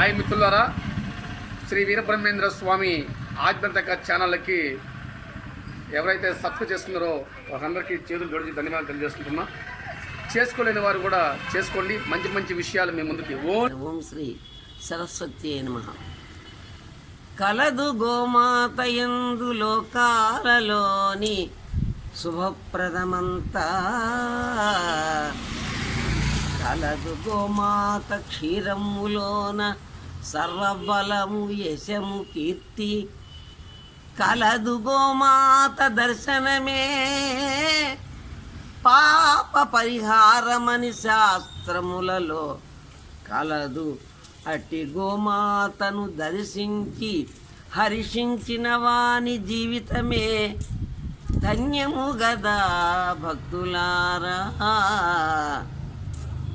Hi మిత్రులారా శ్రీ వీరబ్రహ్మేంద్ర స్వామి ఆధ్యాత్మిక ఛానల్కి ఎవరైతే సబ్స్క్రైబ్ చేస్తున్నారో వారందరికీ చేతులు జోడించి ధన్యవాదాలు తెలియజేసుకుంటున్నా. చేసుకోలేని వారు కూడా చేసుకోండి. మంచి మంచి విషయాలు మీ ముందుకి. ఓ ఓం శ్రీ సరస్వతి నమ. కలదు గోమాత ఎందు లోకాలలోని శుభప్రదమంతా. కలదు గోమాత క్షీరములోన సర్వబలము యశము కీర్తి. కలదు గోమాత దర్శనమే. పాప పరిహారమని శాస్త్రములలో కలదు అట్టి గోమాతను దర్శించి హర్షించిన వాని జీవితమే ధన్యము గదా భక్తులారా.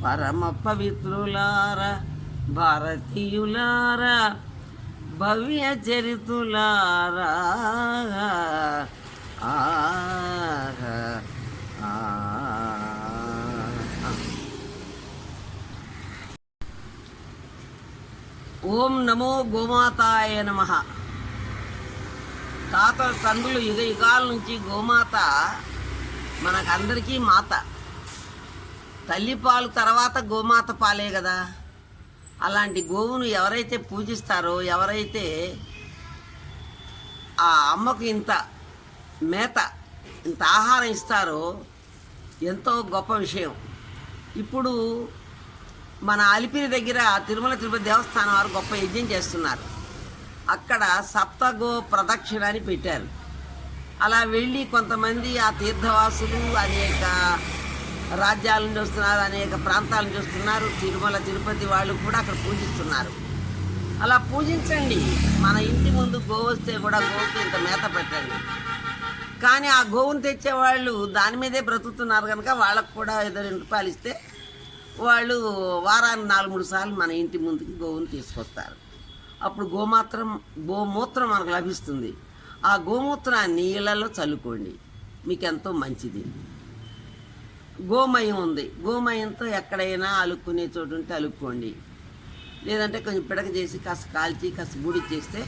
పరమ పవిత్రులారా. భారతీయులారా భవ్య చరితులారా ఆహా, ఓం నమో గోమాతాయ నమ. తాత తండ్రులు యుగ యుగాల నుంచి గోమాత మనకందరికీ మాత. తల్లి పాలు తర్వాత గోమాత పాలే కదా. అలాంటి గోవును ఎవరైతే పూజిస్తారో ఎవరైతే ఆ అమ్మకు ఇంత మేత ఇంత ఆహారం ఇస్తారో ఎంతో గొప్ప విషయం. ఇప్పుడు మన అలిపిరి దగ్గర తిరుమల తిరుపతి దేవస్థానం వారు గొప్ప యజ్ఞం చేస్తున్నారు. అక్కడ సప్తగో ప్రదక్షిణ అని పెట్టారు. అలా వెళ్ళి కొంతమంది ఆ తీర్థవాసులు అనేక రాజ్యాలను చూస్తున్నారు అనేక ప్రాంతాలను చూస్తున్నారు తిరుమల తిరుపతి వాళ్ళు కూడా అక్కడ పూజిస్తున్నారు. అలా పూజించండి. మన ఇంటి ముందు గోవు వస్తే కూడా గోవుకి ఇంత మేత పెట్టండి. కానీ ఆ గోవును తెచ్చేవాళ్ళు దాని మీదే బ్రతుకుతున్నారు కనుక వాళ్ళకు కూడా ఏదో రెండు రూపాయలు ఇస్తే వాళ్ళు వారానికి నాలుగు మూడు సార్లు మన ఇంటి ముందుకి గోవును తీసుకొస్తారు. అప్పుడు గోమాత్రం గోమూత్రం మనకు లభిస్తుంది. ఆ గోమూత్రాన్ని నీళ్ళలో చల్లుకోండి. మీకు ఎంతో మంచిది. గోమయం ఉంది. గోమయంతో ఎక్కడైనా అలుక్కునే చోటు ఉంటే అలుక్కోండి. లేదంటే కొంచెం పిడక చేసి కాస్త కాల్చి కాస్త గుడి చేస్తే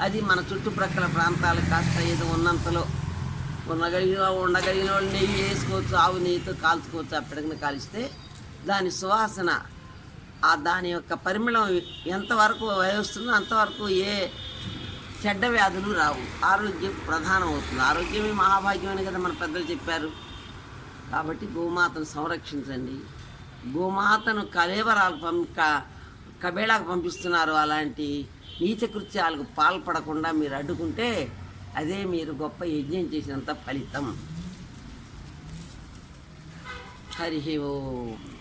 అది మన చుట్టుప్రక్కల ప్రాంతాలు కాస్త ఏదో ఉన్నంతలో ఉండగలిగిన ఉండగలిగిన వాళ్ళు నెయ్యి వేసుకోవచ్చు ఆవు నెయ్యితో కాల్చుకోవచ్చు ఆ పిడకను కాలిస్తే దాని సువాసన ఆ దాని యొక్క పరిమళం ఎంతవరకు వస్తుందో అంతవరకు ఏ చెడ్డ వ్యాధులు రావు. ఆరోగ్యం ప్రధానం అవుతుంది ఆరోగ్యమే మహాభాగ్యమని కదా మన పెద్దలు చెప్పారు. కాబట్టి గోమాతను సంరక్షించండి. గోమాతను కలేవరాలు పం క- కబేళాకు పంపిస్తున్నారు అలాంటి నీచకృత్యాలకు పాల్పడకుండా మీరు అడ్డుకుంటే అదే మీరు గొప్ప యజ్ఞం చేసినంత ఫలితం. హరి ఓం.